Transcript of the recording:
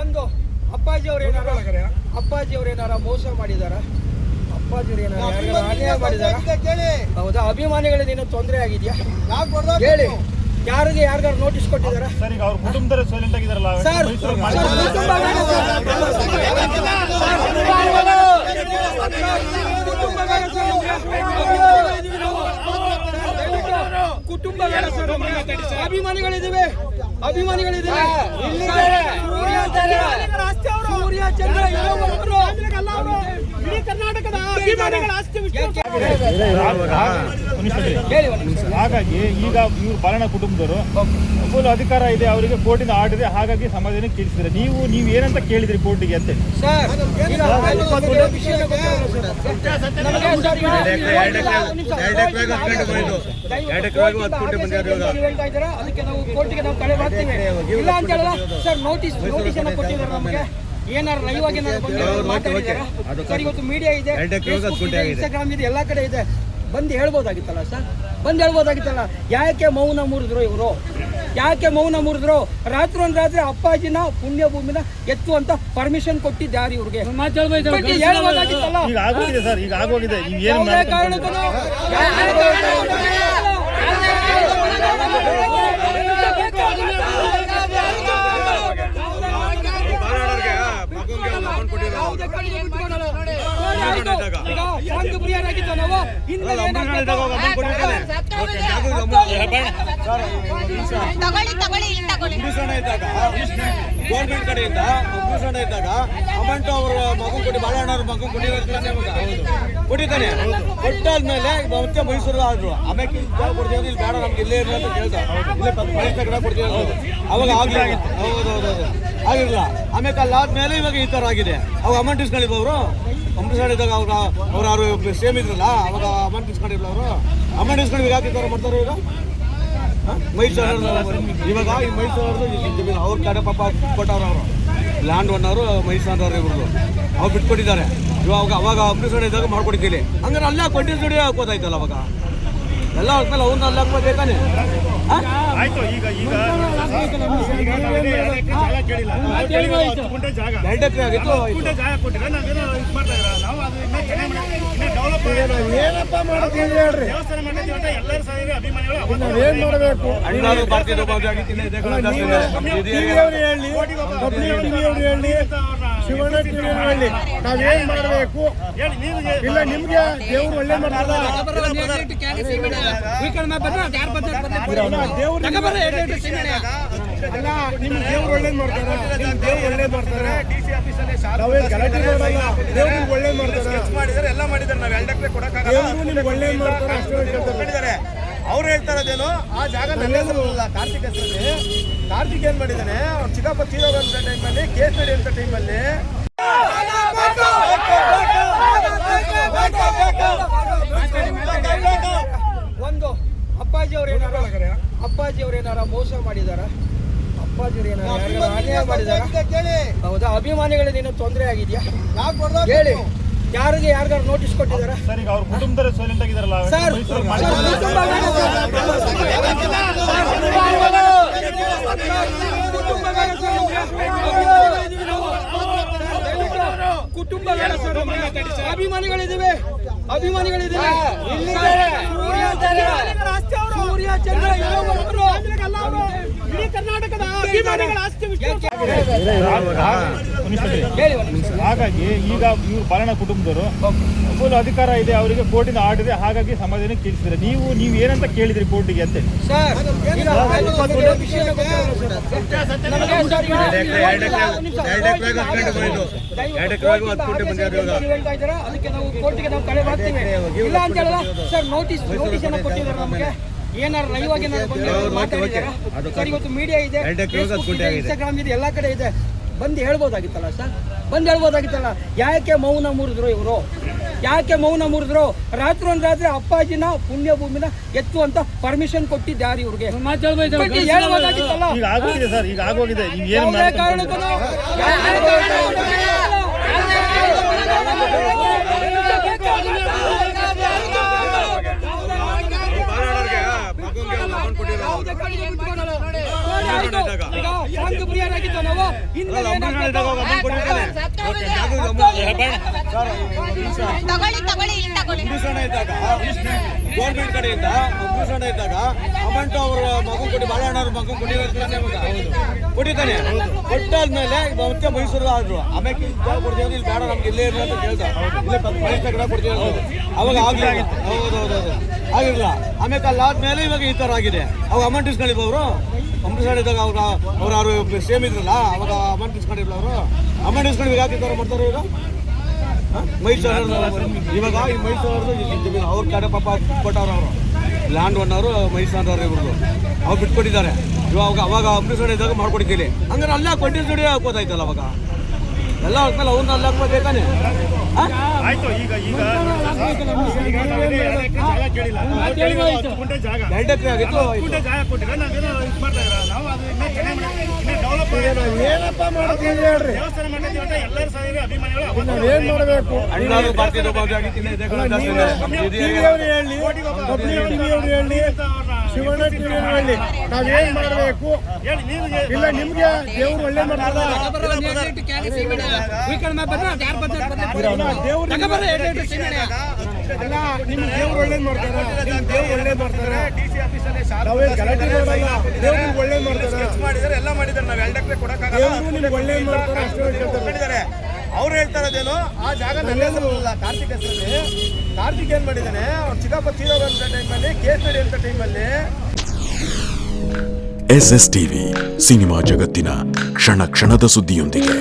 ಒಂದು ಅಪ್ಪಾಜಿ ಅವ್ರು ಏನಾರ ಅಪ್ಪಾಜಿ ಅವ್ರು ಏನಾರ ಮೋಸ ಮಾಡಿದಾರ? ಅಪ್ಪಾಜಿ ಅವ್ರ ಏನಾರ ಅನ್ಯಾಯ ಮಾಡಿದಾರ? ಹೌದಾ? ಅಭಿಮಾನಿಗಳಿಗೇನು ತೊಂದರೆ ಆಗಿದ್ಯಾ? ಹೇಳಿ. ಯಾರಿಗೆ ಯಾರಿಗಾರು ನೋಟಿಸ್ ಕೊಟ್ಟಿದಾರ? ಸರ್ ಈಗ ಅವ್ರ ಕುಟುಂಬದವರು ಸೈಲೆಂಟ್ ಆಗಿದಾರಲ್ಲ ಸರ್ ಮೈಸೂರಲ್ಲಿ ಸರ್, ಮಾಡಿ- ಕುಟುಂಬ ಬೇಡ ಸರ್ ನಮ್ಗೆ. ಅಭಿಮಾನಿಗಳಿದ್ದೀವಿ ಅಭಿಮಾನಿಗಳಿದ್ದೀವಿ ಸೂರ್ಯ ಚಂದ್ರ. ಹಾಗಾಗಿ ಈಗ ಇವ್ರು ಬರಣ ಕುಟುಂಬದವರು ಫುಲ್ ಅಧಿಕಾರ ಇದೆ ಅವರಿಗೆ ಕೋರ್ಟಿನ ಆರ್ಡರ್ ಇದೆ ಹಾಗಾಗಿ ಸಮಾಧಾನ ಕೇಳಿಸಿದ್ರೆ ನೀವು ನೀವು ಏನಂತ ಕೇಳಿದ್ರಿ ಕೋರ್ಟಿಗೆ ಅಂತ ಸರ್ ಅದಕ್ಕೆ ನಾವು ಕೋರ್ಟಿಗೆ ನಾವು ಕಳೆ ಮಾಡ್ತೀವಿ. ಇಲ್ಲ ಅಂತ ಸರ್ ನೋಟಿಸ್ ನೋಟಿಸ್ ಕೊಟ್ಟಿದ್ದಾರೆ ನಮಗೆ. ಏನಾರು ಲೈವ್ ಆಗಿ ಏನಾರು ಬಂದು ಮಾತಾಡಿದಾರಾ ಸರ್ ಇವತ್ತು ಮೀಡಿಯಾ ಇದೆ ಇನ್ಸ್ಟಾಗ್ರಾಮ್ ಇದೆ ಎಲ್ಲ ಕಡೆ ಇದೆ. ಬಂದು ಹೇಳ್ಬೋದಾಗಿತ್ತಲ್ಲ ಸರ್? ಬಂದು ಹೇಳ್ಬೋದಾಗಿತ್ತಲ್ಲ ಯಾಕೆ ಮೌನ ಮುರಿದ್ರು ಇವರು? ಯಾಕೆ ಮೌನ ಮುರಿದ್ರು? ರಾತ್ರಿ ಒಂದು ರಾತ್ರಿ ಅಪ್ಪಾಜಿನ ಪುಣ್ಯ ಭೂಮಿನ ಎತ್ತುವಂತ ಪರ್ಮಿಷನ್ ಕೊಟ್ಟಿದ್ದಾರೆ ಯಾರು ಇವ್ರಿಗೆ? ಹೇಳ್ಬೋದಾಗಿತ್ತಲ್ಲ. ಆಯ್ತು. ಪ್ರಿಯರಾಗಿದ್ದ ನಾವು ಹಿಂದೆ ಗೌರ್ಮೆಂಟ್ ಕಡೆಯಿಂದ ಅಂಬರೀಷಣ್ಣ ಇದ್ದಾಗ, ಅಮೌಂಟ್ ಅವ್ರ ಮಗು ಕೊಟ್ಟು ಬಾಳಣ್ಣ ಅವ್ರ ಮಗು ಕೊಟ್ಟಿದ್ದಾರೆ ಕೊಟ್ಟಿದ್ದಾನೆ. ಕೊಟ್ಟಾದ್ಮೇಲೆ ಮತ್ತೆ ಮೈಸೂರು ಆದ್ರು. ಆಮೇಲೆ ಜಾಗ ಕೊಡ್ತೀವಿ ಇಲ್ಲಿ ಬೇಡ, ನಮ್ಗೆ ಇಲ್ಲೇ ಇರಲಿ ಅಂತ ಕೇಳ್ದ ಇಲ್ಲೇ ಮನೆ ಕೊಡ್ತೀವಿ ಅವಾಗ ಆಗ್ಲಿ ಹೌದು ಹೌದು ಹೌದು. ಆಗಿರಲಿಲ್ಲ ಆಮೇಲೆ ಅಲ್ಲಾದ್ಮೇಲೆ ಇವಾಗ ಈ ಥರ ಆಗಿದೆ. ಅವಾಗ ಅಮೌಂಟ್ ಇಸ್ಕೊಂಡಿದ್ದು ಅವರು ಅಂಬರೀಷಣ್ಣ ಇದ್ದಾಗ ಅವ್ರ, ಅವ್ರು ಯಾರು ಸೇಮ್ ಇದ್ರಲ್ಲ, ಅವಾಗ ಅಮೌಂಟ್ ಇಸ್ಕೊಂಡಿಲ್ಲ ಅವರು. ಅಮೌಂಟ್ ಇಸ್ಕೊಂಡು ಇವಾಗ ಯಾಕೆ ಈ ಮಾಡ್ತಾರೆ ಇವಾಗ ಮೈಸೂರು ಇವಾಗ ಈ ಮೈಸೂರು ಜಮೀನು ಅವ್ರ ಕಡೆ ಪಾಪ ಕೊಟ್ಟವ್ರು ಅವರು. ಲ್ಯಾಂಡ್ ಮೈಸೂರು ಮೈಸೂರವ್ರು ಇವ್ರದ್ದು. ಅವ್ರು ಬಿಟ್ಕೊಟ್ಟಿದ್ದಾರೆ. ಇವಾಗ ಅವಾಗ ಅಮೃತಸರ ಇದ್ದಾಗ ಮಾಡ್ಕೊಡ್ತೀನಿ. ಹಂಗಾರೆ ಅಲ್ಲ ಸ್ಟುಡಿಯೋ ಹಾಕೋದಾಯ್ತಲ್ಲ ಅವಾಗ? ಎಲ್ಲ ಆದ್ಮೇಲೆ ಅವ್ರನ್ನ ಅಲ್ಲೇ ಹಾಕ್ಬೋದೇತಾನೆ ಆಯ್ತು ಈಗ ಈಗ ಎರಡು ಎಕರೆ ಆಗಿತ್ತು ಏನಪ್ಪ ಮಾಡೋದು ಹೇಳ್ರಿ. ನಾವೇನ್ ಮಾಡಬೇಕು? ಅಣ್ಣಾರು ಇದು. ಹೇಳಿ ಹೇಳಿ. ಶಿವಣ್ಣ ಟಿವಿ ಅವ್ರು ಹೇಳಿ ನಾವೇನ್ ಮಾಡಬೇಕು ಇಲ್ಲ ನಿಮ್ಗೆ ದೇವ್ರು ಒಳ್ಳೆ ಮಾಡ್ತಾರ ದೇವ್ರು ಅಲ್ಲ ನಿಮ್ ದೇವ್ರು ಒಳ್ಳೇದ್ ಮಾಡ್ತಾರ. ನಿಮ್ ದೇವ್ರು ಒಳ್ಳೇದ್ ಮಾಡ್ತಾರ. ನಾವೇನ್ ಗಲಾಟೆ ಮಾಡಲ್ಲ. ದೇವ್ರು ನಿಮ್ಗೆ ಒಳ್ಳೇದ್ ಮಾಡ್ತಾರ. ಎಲ್ಲ ಮಾಡಿದರೆ ನಾವು ಎರಡು ಎಕರೆ ಕೊಡಕ್ಕಾಗಲ್ಲ. ದೇವ್ರು ನಿಮ್ಗೆ ಒಳ್ಳೇದ್ ಮಾಡ್ತಾರ ಅಷ್ಟೇ ಅವ್ರು ಹೇಳ್ತಾ ಇರೋದೇನು ಆ ಜಾಗ ನನ್ನ ಹೆಸರಲ್ಲ ಕಾರ್ತಿಕ್ ಹೆಸರಲ್ಲಿ. ಕಾರ್ತಿಕ್ ಏನ್ ಮಾಡಿದ್ದಾನೆ ಅವ್ರು ಚಿಕ್ಕಪ್ಪ ತೀರೋಗಂತ ಟೈಮಲ್ಲಿ ಕೇಸ್ ನಡಿ ಅಂತ ಟೈಮಲ್ಲಿ ಒಂದು ಅಪ್ಪಾಜಿ ಅವ್ರು ಏನಾರ ಅಪ್ಪಾಜಿ ಅವ್ರು ಏನಾರ ಮೋಸ ಮಾಡಿದಾರ? ಅಪ್ಪಾಜಿ ಅವ್ರು ಏನಾರ ಅನ್ಯಾಯ ಮಾಡಿದಾರ? ಹೌದಾ ಅಭಿಮಾನಿಗಳಿಗೇನು ತೊಂದರೆ ಆಗಿದ್ಯಾ? ಹೇಳಿ. ಯಾರಿಗೆ ಯಾರಿಗಾರು ನೋಟಿಸ್ ಕೊಟ್ಟಿದ್ದಾರೆ ಸರ್ ಈಗ ಅವ್ರ ಕುಟುಂಬದವರು ಸೈಲೆಂಟ್ ಆಗಿದಾರಲ್ಲ ಸರ್ ಕುಟುಂಬ. ಅಭಿಮಾನಿಗಳಿದ್ದೀವಿ ಅಭಿಮಾನಿಗಳಿದ್ದೀವಿ ಸೂರ್ಯ ಚಂದ್ರ ಇಡೀ ಕರ್ನಾಟಕದ ಅಭಿಮಾನಿಗಳ ಆಸ್ತಿ. ಹಾಗಾಗಿ ಈಗ ಇವರು ಬಾಲಣ್ಣ ಕುಟುಂಬದವರು ಫುಲ್ ಅಧಿಕಾರ ಇದೆ ಅವರಿಗೆ ಕೋರ್ಟಿನ ಆರ್ಡರ್ ಇದೆ ಹಾಗಾಗಿ ಸಮಾಧಾನ ಕೇಳಿಸಿದ್ರೆ ನೀವು ನೀವು ಏನಂತ ಕೇಳಿದ್ರಿ ಕೋರ್ಟಿಗೆ ಅಂತ ಅದಕ್ಕೆ ನಾವು ಕೋರ್ಟಿಗೆ ನಾವು ಕಳೆ ಮಾಡ್ತೀವಿ ಇಲ್ಲ ಅಂತ ಹೇಳಿದ್ರೆ ಸರ್ ನೋಟಿಸ್ ನೋಟಿಸ್ ಏನೋ ಕೊಟ್ಟಿದ್ದಾರೆ ನಮಗೆ. ಏನಾರು ಲೈವ್ ಆಗಿ ಏನಾರು ಬಂದು ಮಾತಾಡಿದಾರಾ ಸರ್ ಇವತ್ತು ಮೀಡಿಯಾ ಇದೆ Facebook ಇದೆ ಇನ್ಸ್ಟಾಗ್ರಾಮ್ ಇದೆ ಎಲ್ಲ ಕಡೆ ಇದೆ. ಬಂದು ಹೇಳ್ಬೋದಾಗಿತ್ತಲ್ಲ ಸರ್? ಬಂದು ಹೇಳ್ಬೋದಾಗಿತ್ತಲ್ಲ ಯಾಕೆ ಮೌನ ಮುರಿದ್ರು ಇವರು? ಯಾಕೆ ಮೌನ ಮುರಿದ್ರು? ರಾತ್ರಿ ಒಂದು ರಾತ್ರಿ ಅಪ್ಪಾಜಿನ ಪುಣ್ಯ ಭೂಮಿನ ಎತ್ತುವಂತ ಪರ್ಮಿಷನ್ ಕೊಟ್ಟಿದ್ದು ಯಾರು ಇವ್ರಿಗೆ ಹೇಳ್ಬೋದಾಗಿತ್ತಲ್ಲ. ಏನಾಗ್ಬೇಕು? ತಗೊಳ್ಳಿ ತಗೊಳ್ಳಿ, ಇಲ್ಲಿ ತಗೊಳ್ಳಿ. ಇದ್ದಾಗ ಕಡೆಯಿಂದ ಭೂಷಣ ಇದ್ದಾಗ, ಅಮೌಂಟ್ ಅವ್ರ ಮಗು ಕೊಡಿ, ಬಾಳೆಹಣ್ಣ ಅವ್ರ ಮಗು ಕೊಟ್ಟಿದ್ದಾರೆ ಕೊಟ್ಟಿದ್ದಾನೆ ಕೊಟ್ಟಾದ್ಮೇಲೆ ಮತ್ತೆ ಮೈಸೂರು ಆದ್ರು. ಆಮೇಲೆ ಕೊಡ್ತೀವಿ ಇಲ್ಲಿ ಬೇಡ, ನಮ್ಗೆ ಇಲ್ಲೇ ಇರಲಿ ಅಂತ ಕೇಳ್ದ ಇಲ್ಲೇ ಕಡೆ ಕೊಡ್ತೀವಿ. ಅವಾಗ ಆಗ್ಲಿಲ್ಲ. ಹೌದು ಹೌದು ಹೌದು. ಅಲ್ಲಿ ಆಮೇಲೆ ಅಲ್ಲಾದ್ಮೇಲೆ ಇವಾಗ ಈ ತರ ಆಗಿದೆ. ಅವಾಗ ಅಮೌಂಟ್ ಇಸ್ಕೊಂಡಿದ್ದು ಅವರು? ಭೂಷಣ ಇದ್ದಾಗ ಅವ್ರ, ಅವ್ರು ಯಾರು ಸೇಮ್ ಇದ್ರಲ್ಲ, ಅವಾಗ ಅಮೌಂಟ್ ಇಸ್ಕೊಂಡಿರ್ಲ ಅವರು? ಅಮೌಂಟ್ ಇಸ್ಕೊಂಡು ಯಾಕೆ ಈ ಥರ ಮಾಡ್ತಾರೆ ಈಗ ಮೈಸೂರು ಇವಾಗ ಈ ಮೈಸೂರು ಅವ್ರ ಕಡೆ ಪಾಪ ಕೊಟ್ಟವ್ರು ಅವರು. ಲ್ಯಾಂಡ್ ಒನ್ನವರು ಮೈಸೂರವ್ರು ಇವ್ರದ್ದು. ಅವ್ರು ಬಿಟ್ಕೊಟ್ಟಿದ್ದಾರೆ. ಇವಾಗ ಅವಾಗ ಅಮೃತಸರ ಇದ್ದಾಗ ಮಾಡ್ಕೊಡ್ತೀನಿ ಹಂಗಾರೆ ಅಲ್ಲೇ ಕೊಟ್ಟಿನ ದುಡಿ ಹಾಕೋದಾಯ್ತಲ್ಲ ಅವಾಗ? ಎಲ್ಲ ಹೋದ್ಮೇಲೆ ಅವ್ರನ್ನ ಅಲ್ಲೇ ಹಾಕ್ಬೋದೇತಾನೆ ಆಯ್ತು ಈಗ ಈಗ ಈಗ ನಾವೇನು ಎರಡು ಎಕರೆ ಜಾಗ ಏನಪ್ಪ ಮಾಡ್ತೀವಿ ಹೇಳ್ರಿ ದೇವಸ್ಥಾನ ಎಲ್ಲರೂ ಸೇರಿ ಅಭಿಮಾನಿಗಳು ಅವತ್ತು ನಾವೇನ್ ಮಾಡಬೇಕು? ಟಿವಿಯವ್ರು ಹೇಳಿ ಪಬ್ಲಿಕ್ ಟಿವಿಯವ್ರು ಹೇಳಿ ಶಿವಣ್ಣ ಟಿವಿಯವ್ರು ಹೇಳಿ ನಾವೇನ್ ಮಾಡಬೇಕು ಇಲ್ಲ ನಿಮ್ಗೆ ದೇವ್ರು ಒಳ್ಳೆ ಮಾಡ್ತಾರ ದೇವ್ರು ಅಲ್ಲ ನಿಮ್ ದೇವ್ರು ಒಳ್ಳೆ ಮಾಡ್ತಾರ ನಿಮ್ ದೇವ್ರು ಒಳ್ಳೆ ಮಾಡಿದ್ದಾರೆ ಎಲ್ಲ ಮಾಡಿದ್ದಾರೆ. ನಾವು ಎರಡು ಎಕರೆ ಕೊಡಕ್ಕಾಗಲ್ಲ. ಅವ್ರು ಹೇಳ್ತಾ ಇರೋದೇನು? ಆ ಜಾಗ ನನ್ನ ಹೆಸರಲ್ಲ ಕಾರ್ತಿಕ್ ಹೆಸರಲ್ಲಿ. ಕಾರ್ತಿಕ್ ಏನ್ ಮಾಡಿದಾನೆ ಅವ್ರ ಚಿಕ್ಕಪ್ಪ ಅಂತ ಟೈಮಲ್ಲಿ ಕೇಸ್ ನಡೆಯುವಂತ ಟೈಮಲ್ಲಿ ಎಸ್ ಎಸ್ ಟಿವಿ ಸಿನಿಮಾ ಜಗತ್ತಿನ ಕ್ಷಣ ಕ್ಷಣದ ಸುದ್ದಿಯೊಂದಿಗೆ.